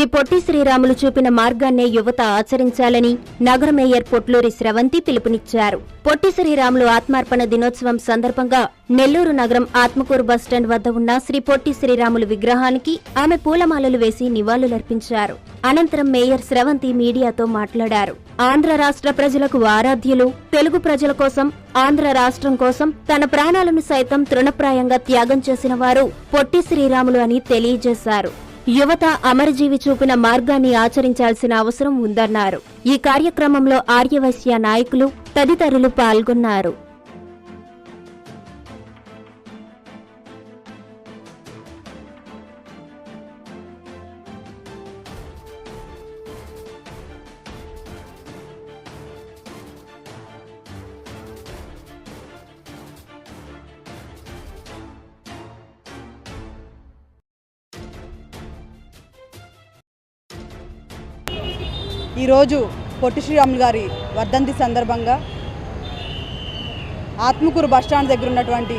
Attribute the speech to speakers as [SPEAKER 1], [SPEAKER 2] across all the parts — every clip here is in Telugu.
[SPEAKER 1] శ్రీ పొట్టి శ్రీరాములు చూపిన మార్గాన్నే యువత ఆచరించాలని నగర మేయర్ పొట్లూరి స్రవంతి పిలుపునిచ్చారు. పొట్టి శ్రీరాములు ఆత్మార్పణ దినోత్సవం సందర్భంగా నెల్లూరు నగరం ఆత్మకూరు బస్టాండ్ వద్ద ఉన్న శ్రీ పొట్టి శ్రీరాములు విగ్రహానికి ఆమె పూలమాలలు వేసి నివాళులర్పించారు. అనంతరం మేయర్ స్రవంతి మీడియాతో మాట్లాడారు. ఆంధ్ర రాష్ట్ర ప్రజలకు ఆరాధ్యులు తెలుగు ప్రజల కోసం ఆంధ్ర రాష్ట్రం కోసం తన ప్రాణాలను సైతం తృణప్రాయంగా త్యాగం చేసిన వారు పొట్టి శ్రీరాములు అని తెలియజేశారు. యువత అమరజీవి చూపిన మార్గాన్ని ఆచరించాల్సిన అవసరం ఉందన్నారు. ఈ కార్యక్రమంలో ఆర్యవైశ్య నాయకులు తదితరులు పాల్గొన్నారు.
[SPEAKER 2] ఈరోజు పొట్టి శ్రీరాములు గారి వర్ధంతి సందర్భంగా ఆత్మకూరు బస్టాండ్ దగ్గర ఉన్నటువంటి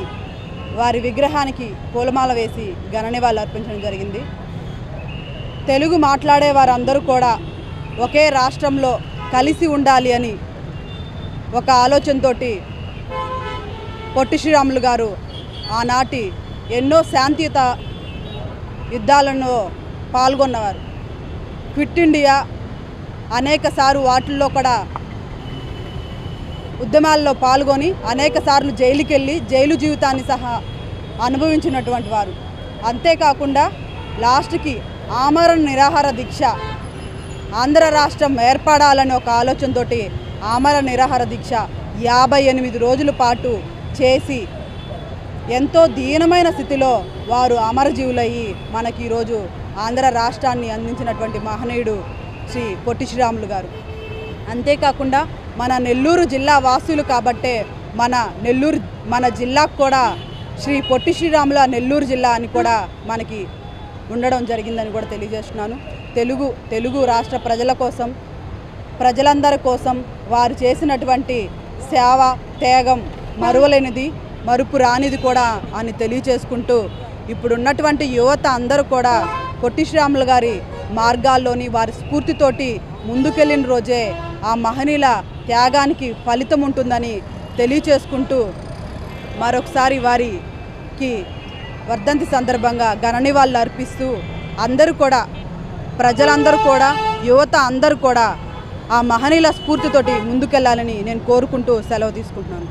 [SPEAKER 2] వారి విగ్రహానికి పూలమాల వేసి ఘన నివాళులు అర్పించడం జరిగింది. తెలుగు మాట్లాడే వారందరూ కూడా ఒకే రాష్ట్రంలో కలిసి ఉండాలి అని ఒక ఆలోచనతోటి పొట్టి శ్రీరాములు గారు ఆనాటి ఎన్నో శాంతియుత యుద్ధాలను పాల్గొన్నవారు. క్విట్ ఇండియా అనేక సార్లు వాటిల్లో కూడా ఉద్యమాల్లో పాల్గొని అనేక సార్లు జైలుకి వెళ్ళి జైలు జీవితాన్ని సహా అనుభవించినటువంటి వారు. అంతేకాకుండా లాస్ట్కి ఆమరణ నిరాహార దీక్ష ఆంధ్ర రాష్ట్రం ఏర్పడాలని ఒక ఆలోచనతోటి ఆమరణ నిరాహార దీక్ష యాభై ఎనిమిది రోజుల పాటు చేసి ఎంతో దీనమైన స్థితిలో వారు అమరజీవులయ్యి మనకి ఈరోజు ఆంధ్ర రాష్ట్రాన్ని అందించినటువంటి మహనీయుడు శ్రీ పొట్టి శ్రీరాములు గారు. అంతేకాకుండా మన నెల్లూరు జిల్లా వాసులు కాబట్టే మన నెల్లూరు మన జిల్లాకు కూడా శ్రీ పొట్టి శ్రీరాముల నెల్లూరు జిల్లా అని కూడా మనకి ఉండడం జరిగిందని కూడా తెలియజేస్తున్నాను. తెలుగు తెలుగు రాష్ట్ర ప్రజల కోసం ప్రజలందరి కోసం వారు చేసినటువంటి సేవ త్యాగం మరువలేనిది మరుపు రానిది కూడా అని తెలియచేసుకుంటూ ఇప్పుడున్నటువంటి యువత అందరూ కూడా పొట్టి శ్రీరాములు గారి మార్గాల్లోని వారి స్ఫూర్తితోటి ముందుకెళ్ళిన రోజే ఆ మహనీయుల త్యాగానికి ఫలితం ఉంటుందని తెలియచేసుకుంటూ మరొకసారి వారికి వర్ధంతి సందర్భంగా గణనివాళ్ళు అర్పిస్తూ అందరూ కూడా ప్రజలందరూ కూడా యువత అందరూ కూడా ఆ మహనీయుల స్ఫూర్తితోటి ముందుకెళ్ళాలని నేను కోరుకుంటూ సెలవు తీసుకుంటున్నాను.